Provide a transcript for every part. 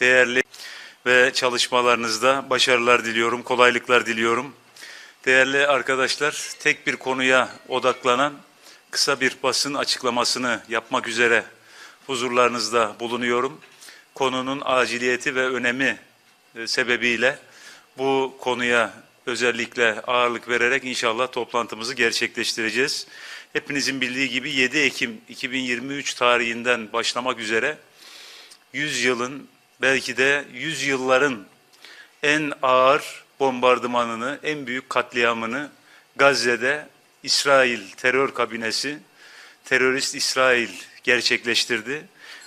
değerli ve çalışmalarınızda başarılar diliyorum, kolaylıklar diliyorum. Değerli arkadaşlar, tek bir konuya odaklanan kısa bir basın açıklamasını yapmak üzere huzurlarınızda bulunuyorum. Konunun aciliyeti ve önemi e, sebebiyle bu konuya özellikle ağırlık vererek inşallah toplantımızı gerçekleştireceğiz. Hepinizin bildiği gibi 7 Ekim 2023 tarihinden başlamak üzere 100 yılın belki de 100 yılların en ağır bombardımanını, en büyük katliamını Gazze'de İsrail terör kabinesi, terörist İsrail gerçekleştirdi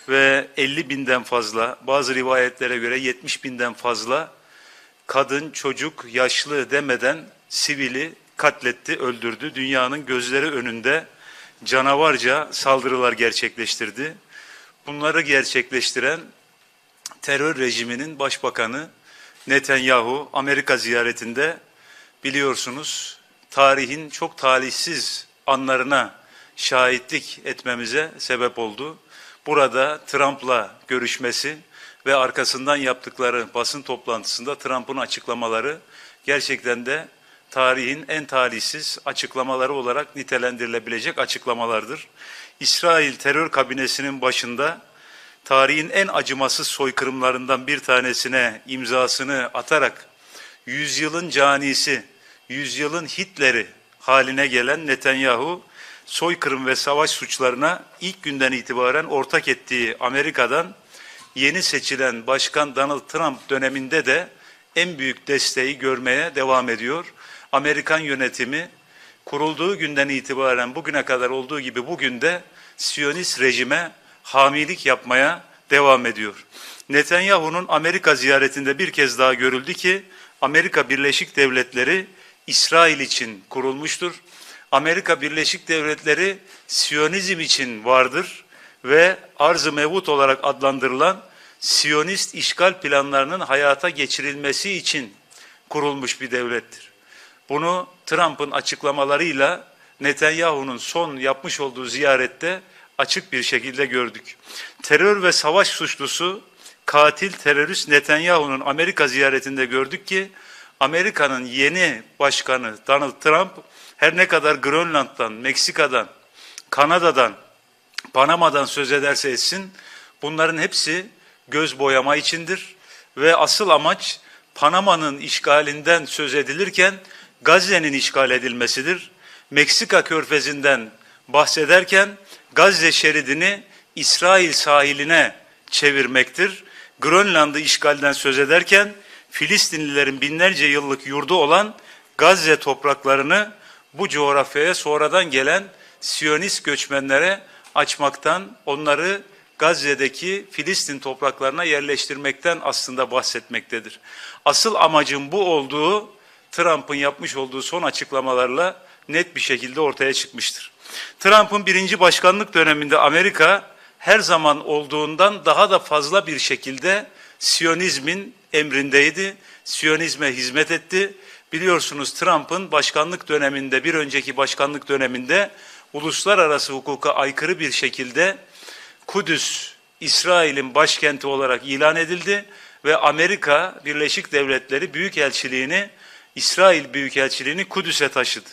ve 50 binden fazla, bazı rivayetlere göre 70 binden fazla kadın, çocuk, yaşlı demeden sivili katletti, öldürdü. Dünyanın gözleri önünde canavarca saldırılar gerçekleştirdi. Bunları gerçekleştiren terör rejiminin başbakanı Netanyahu Amerika ziyaretinde biliyorsunuz tarihin çok talihsiz anlarına şahitlik etmemize sebep oldu. Burada Trump'la görüşmesi ve arkasından yaptıkları basın toplantısında Trump'ın açıklamaları gerçekten de tarihin en talihsiz açıklamaları olarak nitelendirilebilecek açıklamalardır. İsrail terör kabinesinin başında tarihin en acımasız soykırımlarından bir tanesine imzasını atarak yüzyılın canisi, yüzyılın Hitler'i haline gelen Netanyahu soykırım ve savaş suçlarına ilk günden itibaren ortak ettiği Amerika'dan yeni seçilen Başkan Donald Trump döneminde de en büyük desteği görmeye devam ediyor. Amerikan yönetimi kurulduğu günden itibaren bugüne kadar olduğu gibi bugün de Siyonist rejime hamilik yapmaya devam ediyor. Netanyahu'nun Amerika ziyaretinde bir kez daha görüldü ki Amerika Birleşik Devletleri İsrail için kurulmuştur. Amerika Birleşik Devletleri Siyonizm için vardır ve arz-ı mevut olarak adlandırılan Siyonist işgal planlarının hayata geçirilmesi için kurulmuş bir devlettir. Bunu Trump'ın açıklamalarıyla Netanyahu'nun son yapmış olduğu ziyarette açık bir şekilde gördük. Terör ve savaş suçlusu katil terörist Netanyahu'nun Amerika ziyaretinde gördük ki Amerika'nın yeni başkanı Donald Trump her ne kadar Grönland'dan, Meksika'dan, Kanada'dan, Panama'dan söz ederse etsin bunların hepsi göz boyama içindir ve asıl amaç Panama'nın işgalinden söz edilirken Gazze'nin işgal edilmesidir. Meksika körfezinden bahsederken Gazze şeridini İsrail sahiline çevirmektir. Grönland'ı işgalden söz ederken Filistinlilerin binlerce yıllık yurdu olan Gazze topraklarını bu coğrafyaya sonradan gelen Siyonist göçmenlere açmaktan, onları Gazze'deki Filistin topraklarına yerleştirmekten aslında bahsetmektedir. Asıl amacın bu olduğu Trump'ın yapmış olduğu son açıklamalarla net bir şekilde ortaya çıkmıştır. Trump'ın birinci başkanlık döneminde Amerika her zaman olduğundan daha da fazla bir şekilde Siyonizmin emrindeydi. Siyonizme hizmet etti. Biliyorsunuz Trump'ın başkanlık döneminde, bir önceki başkanlık döneminde uluslararası hukuka aykırı bir şekilde Kudüs, İsrail'in başkenti olarak ilan edildi ve Amerika Birleşik Devletleri Büyükelçiliğini, İsrail Büyükelçiliğini Kudüs'e taşıdı.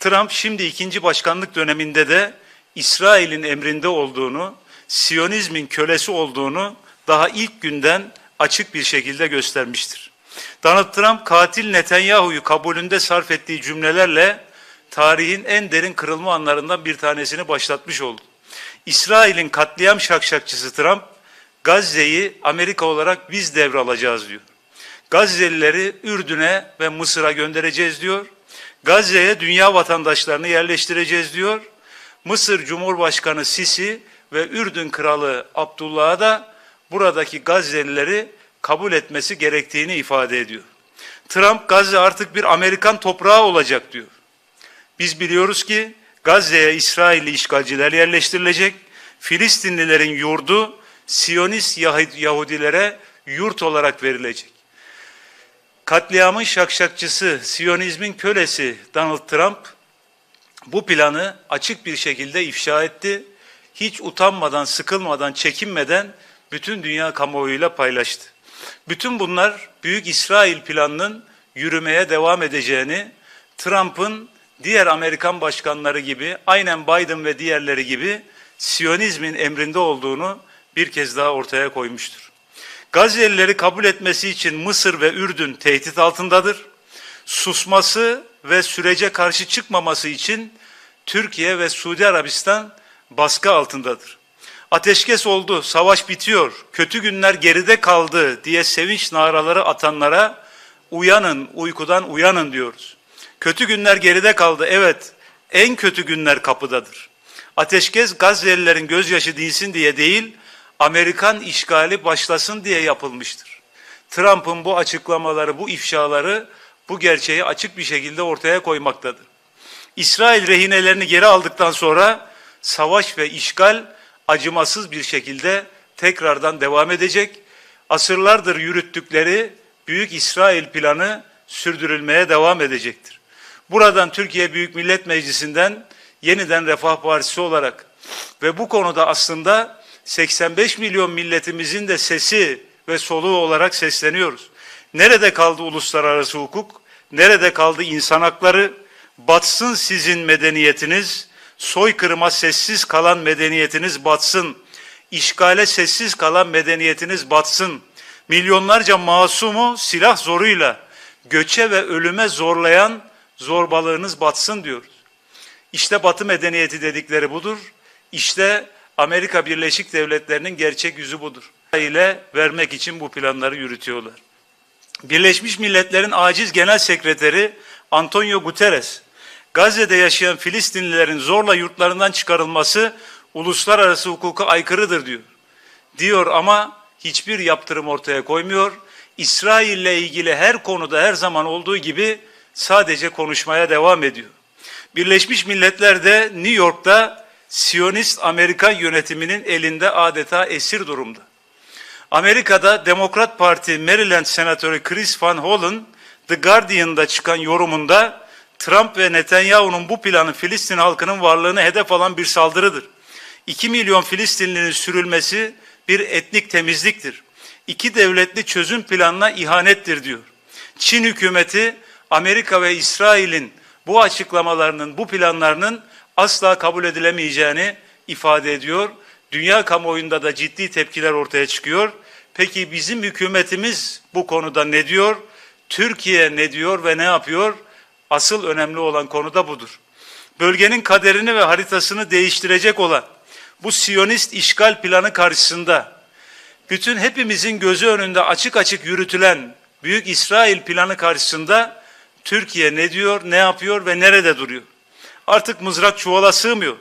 Trump şimdi ikinci başkanlık döneminde de İsrail'in emrinde olduğunu, Siyonizmin kölesi olduğunu daha ilk günden açık bir şekilde göstermiştir. Donald Trump katil Netanyahu'yu kabulünde sarf ettiği cümlelerle tarihin en derin kırılma anlarından bir tanesini başlatmış oldu. İsrail'in katliam şakşakçısı Trump, Gazze'yi Amerika olarak biz devralacağız diyor. Gazze'lileri Ürdün'e ve Mısır'a göndereceğiz diyor. Gazze'ye dünya vatandaşlarını yerleştireceğiz diyor. Mısır Cumhurbaşkanı Sisi ve Ürdün Kralı Abdullah'a da buradaki Gazze'lileri kabul etmesi gerektiğini ifade ediyor. Trump Gazze artık bir Amerikan toprağı olacak diyor. Biz biliyoruz ki Gazze'ye İsrailli işgalciler yerleştirilecek. Filistinlilerin yurdu Siyonist Yahudilere yurt olarak verilecek. Katliamın şakşakçısı, Siyonizmin kölesi Donald Trump bu planı açık bir şekilde ifşa etti. Hiç utanmadan, sıkılmadan, çekinmeden bütün dünya kamuoyuyla paylaştı. Bütün bunlar Büyük İsrail planının yürümeye devam edeceğini, Trump'ın diğer Amerikan başkanları gibi, aynen Biden ve diğerleri gibi Siyonizmin emrinde olduğunu bir kez daha ortaya koymuştur. Gazze'lileri kabul etmesi için Mısır ve Ürdün tehdit altındadır. Susması ve sürece karşı çıkmaması için Türkiye ve Suudi Arabistan baskı altındadır. Ateşkes oldu, savaş bitiyor, kötü günler geride kaldı diye sevinç naraları atanlara uyanın, uykudan uyanın diyoruz. Kötü günler geride kaldı, evet en kötü günler kapıdadır. Ateşkes Gazze'lilerin gözyaşı dinsin diye değil, Amerikan işgali başlasın diye yapılmıştır. Trump'ın bu açıklamaları, bu ifşaları bu gerçeği açık bir şekilde ortaya koymaktadır. İsrail rehinelerini geri aldıktan sonra savaş ve işgal acımasız bir şekilde tekrardan devam edecek. Asırlardır yürüttükleri Büyük İsrail planı sürdürülmeye devam edecektir. Buradan Türkiye Büyük Millet Meclisi'nden yeniden Refah Partisi olarak ve bu konuda aslında 85 milyon milletimizin de sesi ve soluğu olarak sesleniyoruz. Nerede kaldı uluslararası hukuk? Nerede kaldı insan hakları? Batsın sizin medeniyetiniz, soykırıma sessiz kalan medeniyetiniz batsın. İşgale sessiz kalan medeniyetiniz batsın. Milyonlarca masumu silah zoruyla göçe ve ölüme zorlayan zorbalığınız batsın diyoruz. İşte Batı medeniyeti dedikleri budur. İşte Amerika Birleşik Devletleri'nin gerçek yüzü budur. ile vermek için bu planları yürütüyorlar. Birleşmiş Milletler'in aciz genel sekreteri Antonio Guterres, Gazze'de yaşayan Filistinlilerin zorla yurtlarından çıkarılması uluslararası hukuka aykırıdır diyor. Diyor ama hiçbir yaptırım ortaya koymuyor. İsrail ile ilgili her konuda her zaman olduğu gibi sadece konuşmaya devam ediyor. Birleşmiş Milletler de New York'ta Siyonist Amerikan yönetiminin elinde adeta esir durumda. Amerika'da Demokrat Parti Maryland Senatörü Chris Van Hollen The Guardian'da çıkan yorumunda Trump ve Netanyahu'nun bu planı Filistin halkının varlığını hedef alan bir saldırıdır. 2 milyon Filistinlinin sürülmesi bir etnik temizliktir. İki devletli çözüm planına ihanettir diyor. Çin hükümeti Amerika ve İsrail'in bu açıklamalarının, bu planlarının asla kabul edilemeyeceğini ifade ediyor. Dünya kamuoyunda da ciddi tepkiler ortaya çıkıyor. Peki bizim hükümetimiz bu konuda ne diyor? Türkiye ne diyor ve ne yapıyor? Asıl önemli olan konu da budur. Bölgenin kaderini ve haritasını değiştirecek olan bu Siyonist işgal planı karşısında bütün hepimizin gözü önünde açık açık yürütülen Büyük İsrail planı karşısında Türkiye ne diyor, ne yapıyor ve nerede duruyor? Artık mızrak çuvala sığmıyor.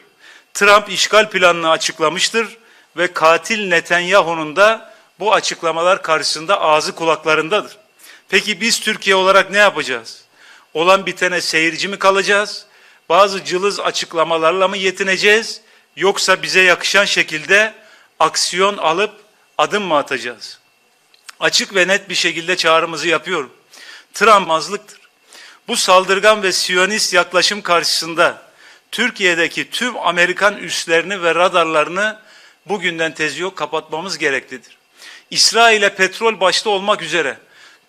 Trump işgal planını açıklamıştır ve katil Netanyahu'nun da bu açıklamalar karşısında ağzı kulaklarındadır. Peki biz Türkiye olarak ne yapacağız? Olan bitene seyirci mi kalacağız? Bazı cılız açıklamalarla mı yetineceğiz? Yoksa bize yakışan şekilde aksiyon alıp adım mı atacağız? Açık ve net bir şekilde çağrımızı yapıyorum. Trump'mazlıktır. Bu saldırgan ve siyonist yaklaşım karşısında Türkiye'deki tüm Amerikan üslerini ve radarlarını bugünden tezi yok kapatmamız gereklidir. İsrail'e petrol başta olmak üzere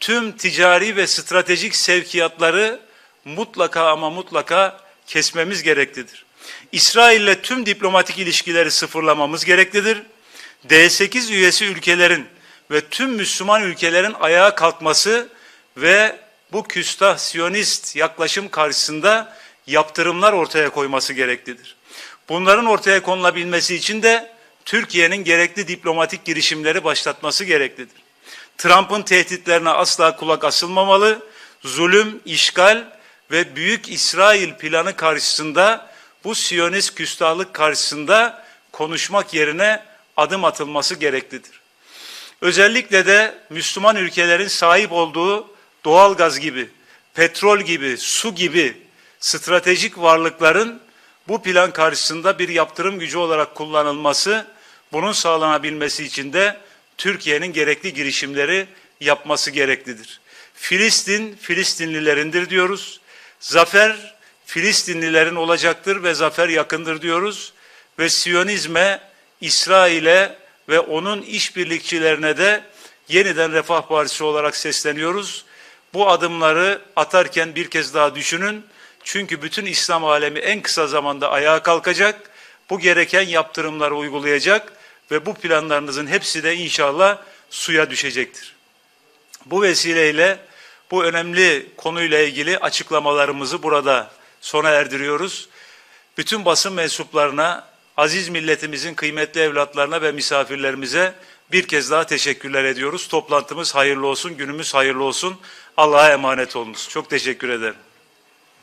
tüm ticari ve stratejik sevkiyatları mutlaka ama mutlaka kesmemiz gereklidir. İsrail'le tüm diplomatik ilişkileri sıfırlamamız gereklidir. D8 üyesi ülkelerin ve tüm Müslüman ülkelerin ayağa kalkması ve bu küstah siyonist yaklaşım karşısında yaptırımlar ortaya koyması gereklidir. Bunların ortaya konulabilmesi için de Türkiye'nin gerekli diplomatik girişimleri başlatması gereklidir. Trump'ın tehditlerine asla kulak asılmamalı, zulüm, işgal ve büyük İsrail planı karşısında bu Siyonist küstahlık karşısında konuşmak yerine adım atılması gereklidir. Özellikle de Müslüman ülkelerin sahip olduğu doğal gaz gibi, petrol gibi, su gibi stratejik varlıkların bu plan karşısında bir yaptırım gücü olarak kullanılması, bunun sağlanabilmesi için de Türkiye'nin gerekli girişimleri yapması gereklidir. Filistin, Filistinlilerindir diyoruz. Zafer, Filistinlilerin olacaktır ve zafer yakındır diyoruz. Ve Siyonizme, İsrail'e ve onun işbirlikçilerine de yeniden Refah Partisi olarak sesleniyoruz. Bu adımları atarken bir kez daha düşünün. Çünkü bütün İslam alemi en kısa zamanda ayağa kalkacak. Bu gereken yaptırımları uygulayacak ve bu planlarınızın hepsi de inşallah suya düşecektir. Bu vesileyle bu önemli konuyla ilgili açıklamalarımızı burada sona erdiriyoruz. Bütün basın mensuplarına, aziz milletimizin kıymetli evlatlarına ve misafirlerimize bir kez daha teşekkürler ediyoruz. Toplantımız hayırlı olsun, günümüz hayırlı olsun. Allah'a emanet olunuz. Çok teşekkür ederim.